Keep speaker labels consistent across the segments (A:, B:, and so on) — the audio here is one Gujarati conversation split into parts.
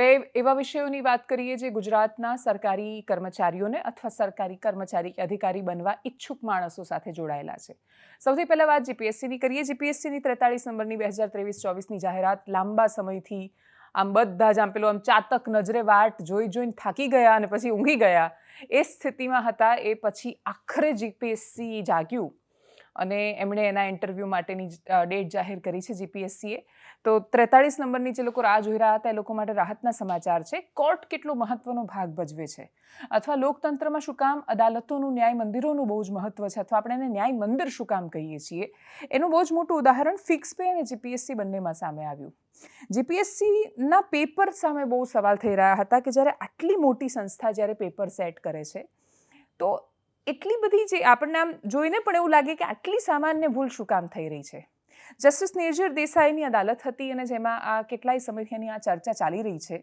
A: બે એવા વિષયોની વાત કરીએ જે ગુજરાતના સરકારી કર્મચારીઓને અથવા સરકારી કર્મચારી અધિકારી બનવા ઈચ્છુક માણસો સાથે જોડાયેલા છે. સૌથી પહેલાં વાત જીપીએસસીની કરીએ. જીપીએસસીની ત્રેતાળીસ નંબરની બે હજાર ત્રેવીસ ચોવીસની જાહેરાત લાંબા સમયથી આમ બધા જ આમ પેલું આમ ચાતક નજરે વાટ જોઈ જોઈને થાકી ગયા અને પછી ઊંઘી ગયા. એ સ્થિતિમાં હતા. એ પછી આખરે જીપીએસસી જાગ્યું. અને એમણે એના ઇન્ટરવ્યૂ માટેની ડેટ જાહેર કરી છે જીપીએસસીએ તો ત્રેતાળીસ નંબરની જે લોકો રાહ જોઈ રહ્યા હતા, એ લોકો માટે રાહતના સમાચાર છે. કોર્ટ કેટલો મહત્વનો ભાગ ભજવે છે? અથવા લોકતંત્રમાં શું કામ અદાલતોનું, ન્યાય મંદિરોનું બહુ જ મહત્વ છે? અથવા આપણે એને ન્યાય મંદિર શું કામ કહીએ છીએ? એનું બહુ જ મોટું ઉદાહરણ ફિક્સ પે અને જીપીએસસી બંનેમાં સામે આવ્યું. જીપીએસસીના પેપર સામે બહુ સવાલ થઈ રહ્યા હતા કે જ્યારે આટલી મોટી સંસ્થા જ્યારે પેપર સેટ કરે છે, તો એટલી બધી જે આપણને આમ જોઈને પણ એવું લાગે કે આટલી સામાન્ય ભૂલ શું કામ થઈ રહી છે? જસ્ટિસ નિર્જર દેસાઈની અદાલત હતી અને જેમાં આ કેટલાય સમયથી આ ચર્ચા ચાલી રહી છે.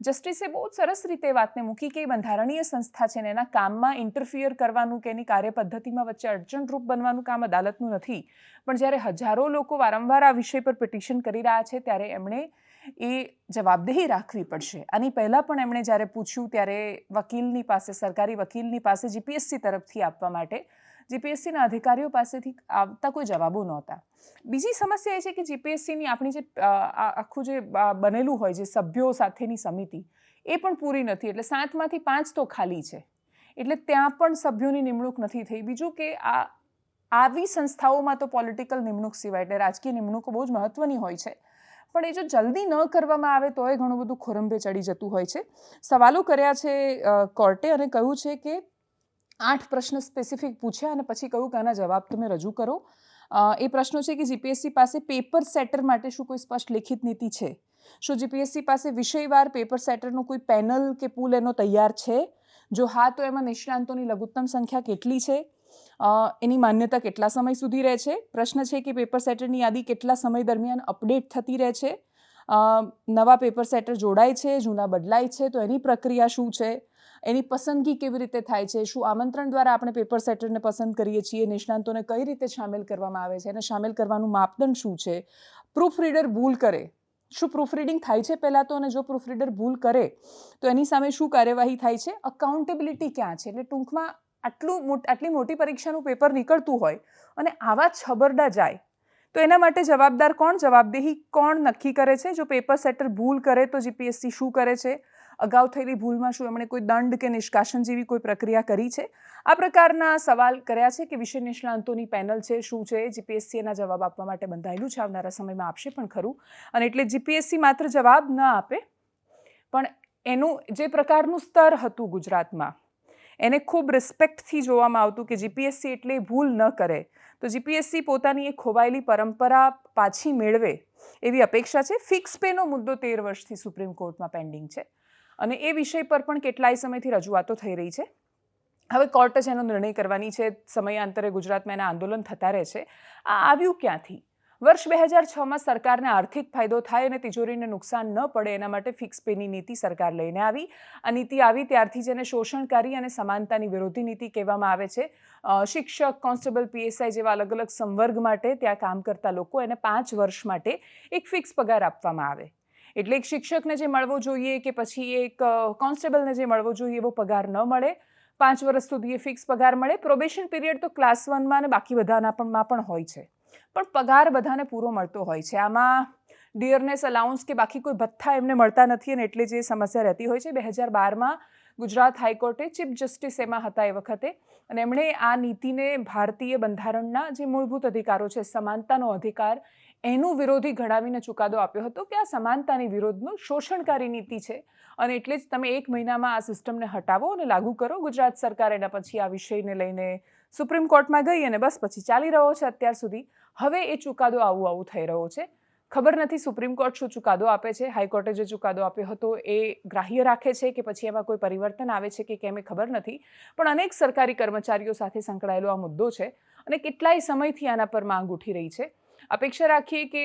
A: જસ્ટિસે બહુ સરસ રીતે વાતને મૂકી કે બંધારણીય સંસ્થા છે ને એના કામમાં ઇન્ટરફિયર કરવાનું કે એની કાર્યપદ્ધતિમાં વચ્ચે અડચણરૂપ બનવાનું કામ અદાલતનું નથી. પણ જ્યારે હજારો લોકો વારંવાર આ વિષય પર પિટિશન કરી રહ્યા છે, ત્યારે એમણે એ જવાબદેહી રાખવી પડશે. આની પહેલાં પણ એમણે જ્યારે પૂછ્યું ત્યારે વકીલની પાસે, સરકારી વકીલની પાસે જીપીએસસી તરફથી આપવા માટે જીપીએસસીના અધિકારીઓ પાસેથી આવતા કોઈ જવાબો નહોતા. બીજી સમસ્યા એ છે કે જીપીએસસીની આપણી જે આખું જે બનેલું હોય જે સભ્યો સાથેની સમિતિ, એ પણ પૂરી નથી. એટલે સાતમાંથી પાંચ તો ખાલી છે. એટલે ત્યાં પણ સભ્યોની નિમણૂક નથી થઈ. બીજું કે આ, આવી સંસ્થાઓમાં તો પોલિટિકલ નિમણૂક સિવાય, એટલે રાજકીય નિમણૂકો બહુ જ મહત્ત્વની હોય છે. પણ એ જો જલ્દી ન કરવામાં આવે તોય ઘણું બધું ખોરંભે ચડી જતું હોય છે. સવાલો કર્યા છે કોર્ટે અને કહ્યું છે કે આઠ પ્રશ્ન સ્પેસિફિક પૂછ્યા અને પછી કહ્યું કે આના જવાબ તમે રજૂ કરો. એ પ્રશ્નો છે કે જીપીએસસી પાસે પેપર સેટર માટે શું કોઈ સ્પષ્ટ લેખિત નીતિ છે? શું જીપીએસસી પાસે વિષયવાર પેપર સેટરનું કોઈ પેનલ કે પુલ એનો તૈયાર છે? જો હા, તો એમાં નિષ્ણાંતોની લઘુત્તમ સંખ્યા કેટલી છે? એની માન્યતા કેટલા સમય સુધી રહે છે? પ્રશ્ન છે કે પેપર સેટરની યાદી કેટલા સમય દરમિયાન અપડેટ થતી રહે છે? નવા પેપર સેટર જોડાય છે, જૂના બદલાય છે, તો એની પ્રક્રિયા શું છે? એની પસંદગી કેવી રીતે થાય છે? શું આમંત્રણ દ્વારા આપણે પેપર સેટરને પસંદ કરીએ છીએ? નિષ્ણાંતોને કઈ રીતે સામેલ કરવામાં આવે છે? અને સામેલ કરવાનું માપદંડ શું છે? પ્રૂફ રીડર ભૂલ કરે. શું પ્રૂફ રીડિંગ થાય છે પહેલાં તો? અને જો પ્રૂફ રીડર ભૂલ કરે, તો એની સામે શું કાર્યવાહી થાય છે? અકાઉન્ટેબિલિટી ક્યાં છે? એટલે ટૂંકમાં આટલું આટલી મોટી પરીક્ષાનું પેપર નીકળતું હોય અને આવા છબરડા જાય, તો એના માટે જવાબદાર કોણ? જવાબદેહી કોણ નક્કી કરે છે? જો પેપર સેટર ભૂલ કરે તો જીપીએસસી શું કરે છે? અગાઉ થયેલી ભૂલમાં શું એમણે કોઈ દંડ કે નિષ્કાશન જેવી કોઈ પ્રક્રિયા કરી છે? આ પ્રકારના સવાલ કર્યા છે કે વિષય નિષ્ણાંતોની પેનલ છે, શું છે? જીપીએસસી એના જવાબ આપવા માટે બંધાયેલું છે, આવનારા સમયમાં આપશે પણ ખરું. અને એટલે જીપીએસસી માત્ર જવાબ ન આપે, પણ એનું જે પ્રકારનું સ્તર હતું ગુજરાતમાં, એને ખૂબ રિસ્પેક્ટથી જોવામાં આવતું કે જીપીએસસી એટલે ભૂલ ન કરે. તો જીપીએસસી પોતાની એક ખોવાયેલી પરંપરા પાછી મેળવે એવી અપેક્ષા છે. ફિક્સ પેનો મુદ્દો તેર વર્ષથી સુપ્રીમ કોર્ટમાં પેન્ડિંગ છે. અને એ વિષય પર પણ કેટલાય સમયથી રજૂઆતો થઈ રહી છે. હવે કોર્ટ જ એનો નિર્ણય કરવાની છે. સમયાંતરે ગુજરાતમાં એના આંદોલન થતા રહે છે. આ આવ્યું ક્યાંથી? વર્ષ બે હજાર છમાં સરકારને આર્થિક ફાયદો થાય અને તિજોરીને નુકસાન ન પડે એના માટે ફિક્સ પેની નીતિ સરકાર લઈને આવી. આ નીતિ આવી ત્યારથી જેને શોષણકારી અને સમાનતાની વિરોધી નીતિ કહેવામાં આવે છે. શિક્ષક, કોન્સ્ટેબલ, પીએસઆઈ જેવા અલગ અલગ સંવર્ગ માટે ત્યાં કામ કરતા લોકો એને પાંચ વર્ષ માટે એક ફિક્સ પગાર આપવામાં આવે. એટલે એક શિક્ષકને જે મળવો જોઈએ કે પછી એક કોન્સ્ટેબલને જે મળવો જોઈએ એવો પગાર ન મળે. પાંચ વર્ષ સુધી એ ફિક્સ પગાર મળે. પ્રોબેશન પીરિયડ તો ક્લાસ વનમાં અને બાકી બધાના પણમાં પણ હોય છે. પણ પગાર બધાને પૂરો મળતો હોય છે. આમાં ડિયરનેસ અલાઉન્સ કે બાકી કોઈ ભથ્થા એમને મળતા નથી અને એટલે જે સમસ્યા રહેતી હોય છે. બે હજાર બારમાં ગુજરાત હાઈકોર્ટે ચીફ જસ્ટિસ એમાં હતા એ વખતે અને એમણે આ નીતિને ભારતીય બંધારણના જે મૂળભૂત અધિકારો છે, સમાનતાનો અધિકાર એનું વિરોધી ઘડાવીને ચુકાદો આપ્યો હતો કે આ સમાનતાની વિરોધનું શોષણકારી નીતિ છે. અને એટલે જ તમે એક મહિનામાં આ સિસ્ટમને હટાવો અને લાગુ કરો. ગુજરાત સરકાર એના પછી આ વિષયને લઈને સુપ્રીમ કોર્ટમાં ગઈ અને બસ પછી ચાલી રહ્યો છે અત્યાર સુધી. હવે એ ચુકાદો આવું આવું થઈ રહ્યો છે. ખબર નથી સુપ્રીમ કોર્ટ શું ચુકાદો આપે છે? હાઈકોર્ટે જે ચુકાદો આપ્યો હતો એ ગ્રાહ્ય રાખે છે કે પછી એમાં કોઈ પરિવર્તન આવે છે કે કેમ એ ખબર નથી. પણ અનેક સરકારી કર્મચારીઓ સાથે સંકળાયેલો આ મુદ્દો છે અને કેટલાય સમયથી આના પર માંગ ઉઠી રહી છે. અપેક્ષા રાખીએ કે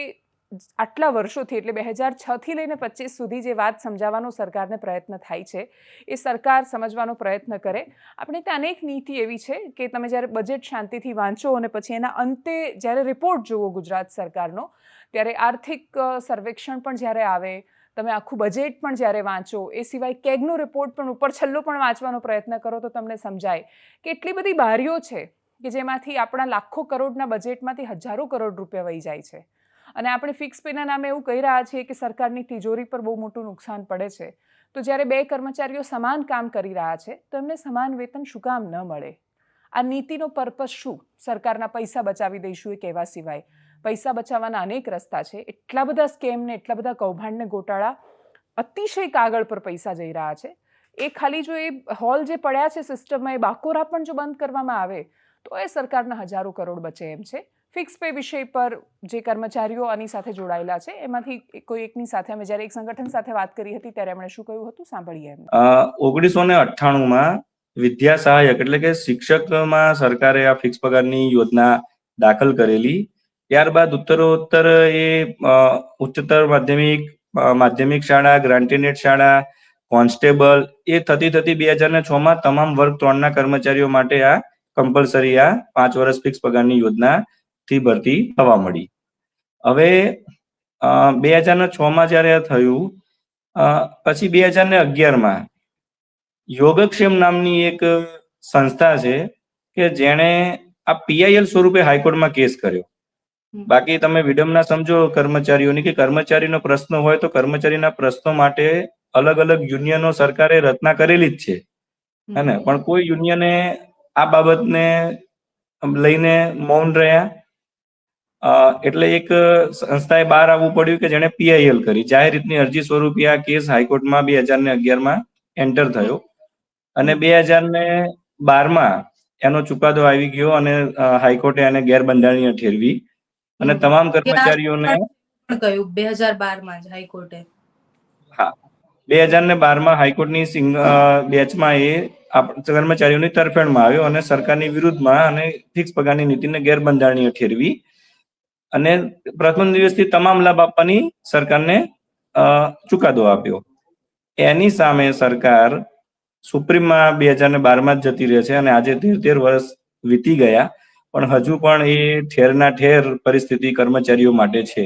A: આટલા વર્ષોથી એટલે બે હજાર છથી લઈને પચીસ સુધી જે વાત સમજાવવાનો સરકારને પ્રયત્ન થાય છે, એ સરકાર સમજવાનો પ્રયત્ન કરે. આપણે ત્યાં અનેક નીતિ એવી છે કે તમે જ્યારે બજેટ શાંતિથી વાંચો અને પછી એના અંતે જ્યારે રિપોર્ટ જુઓ ગુજરાત સરકારનો, ત્યારે આર્થિક સર્વેક્ષણ પણ જ્યારે આવે, તમે આખું બજેટ પણ જ્યારે વાંચો, એ સિવાય કેગનો રિપોર્ટ પણ ઉપર છેલ્લો પણ વાંચવાનો પ્રયત્ન કરો તો તમને સમજાય. કે એટલી બધી બારીઓ છે કે જેમાંથી આપણા લાખો કરોડના બજેટમાંથી હજારો કરોડ રૂપિયા વહી જાય છે. અને આપણે ફિક્સ પેના નામે એવું કહી રહ્યા છીએ કે સરકારની તિજોરી પર બહુ મોટું નુકસાન પડે છે. તો જ્યારે બે કર્મચારીઓ સમાન કામ કરી રહ્યા છે, તો એમને સમાન વેતન શું કામ ન મળે? આ નીતિનો પર્પસ શું? સરકારના પૈસા બચાવી દઈશું એ કહેવા સિવાય. પૈસા બચાવવાના અનેક રસ્તા છે. એટલા બધા સ્કેમને એટલા બધા કૌભાંડને ગોટાળા અતિશય કાગળ પર પૈસા જઈ રહ્યા છે. એ ખાલી જો એ હોલ જે પડ્યા છે સિસ્ટમમાં એ બાકોરા પણ જો બંધ કરવામાં આવે તો એ સરકારના હજારો કરોડ બચે એમ છે. ફિક્સ પે વિષય પર જે કર્મચારીઓ આની સાથે જોડાયેલા છે, એમાંથી કોઈ એકની સાથે અમે જ્યારે એક સંગઠન સાથે વાત કરી હતી ત્યારે એમણે શું કહ્યું હતું? સાંભળીએ
B: ઓગણીસો ને અઠ્ઠાણુંમાં વિદ્યા સહાયક એટલે કે શિક્ષકમાં સરકારે આ ફિક્સ પગારની યોજના દાખલ કરેલી. ત્યારબાદ ઉત્તરોત્તર એ ઉચ્ચતર માધ્યમિક માધ્યમિક શાળા ગ્રાન્ટીનેટ શાળા, કોન્સ્ટેબલ એ થતી થતી બે હજાર ને છ માં તમામ વર્ગ ત્રણના કર્મચારીઓ માટે આ કમ્પલસરી આ પાંચ વર્ષ ફિક્સ પગારની યોજનાથી ભરતી થવા મળી. હવે બે હજાર ને છ માં જ્યારે આ થયું પછી બે હજાર ને અગિયારમાં યોગક્ષેમ નામની એક સંસ્થા છે કે જેણે આ પીઆઈએલ સ્વરૂપે હાઈકોર્ટમાં કેસ કર્યો. બાકી તમે વિડમના સમજો કર્મચારીઓની કે કર્મચારીનો પ્રશ્ન હોય તો કર્મચારીના પ્રશ્નો માટે અલગ અલગ યુનિયનો સરકારે રચના કરેલી જ છે. હે ને? પણ કોઈ યુનિયને આ બાબતને લઈને મૌન રહ્યા. એટલે એક સંસ્થાએ બહાર આવવું પડ્યું કે જેણે પીઆઈએલ કરી. જાહેર રીતની અરજી સ્વરૂપે આ કેસ હાઈકોર્ટમાં બે હજાર ને અગિયારમાં એન્ટર થયો. અને બે હજાર ને બારમાં એનો ચુકાદો આવી ગયો અને હાઈકોર્ટે એને ગેરબંધારણીય ઠેરવી. અને તમામ કર્મચારીઓને
C: કહ્યું બે હજાર બારમાં જ હાઈકોર્ટે.
B: બે હજાર ને બારમાં હાઈકોર્ટની બેચમાં એ કર્મચારીઓની તરફેણમાં આવ્યો અને સરકારની વિરુદ્ધમાં અને ફિક્સ પગારની નીતિને ગેરબંધારણીય ઠેરવી અને પ્રથમ દિવસથી તમામ લાભ આપવાની સરકારને ચુકાદો આપ્યો. એની સામે સરકાર સુપ્રીમમાં બે હજાર ને બારમાં જ જતી રહે છે અને આજે તેર તેર વર્ષ વીતી ગયા, પણ હજુ પણ એ ઠેરના ઠેર પરિસ્થિતિ કર્મચારીઓ માટે છે.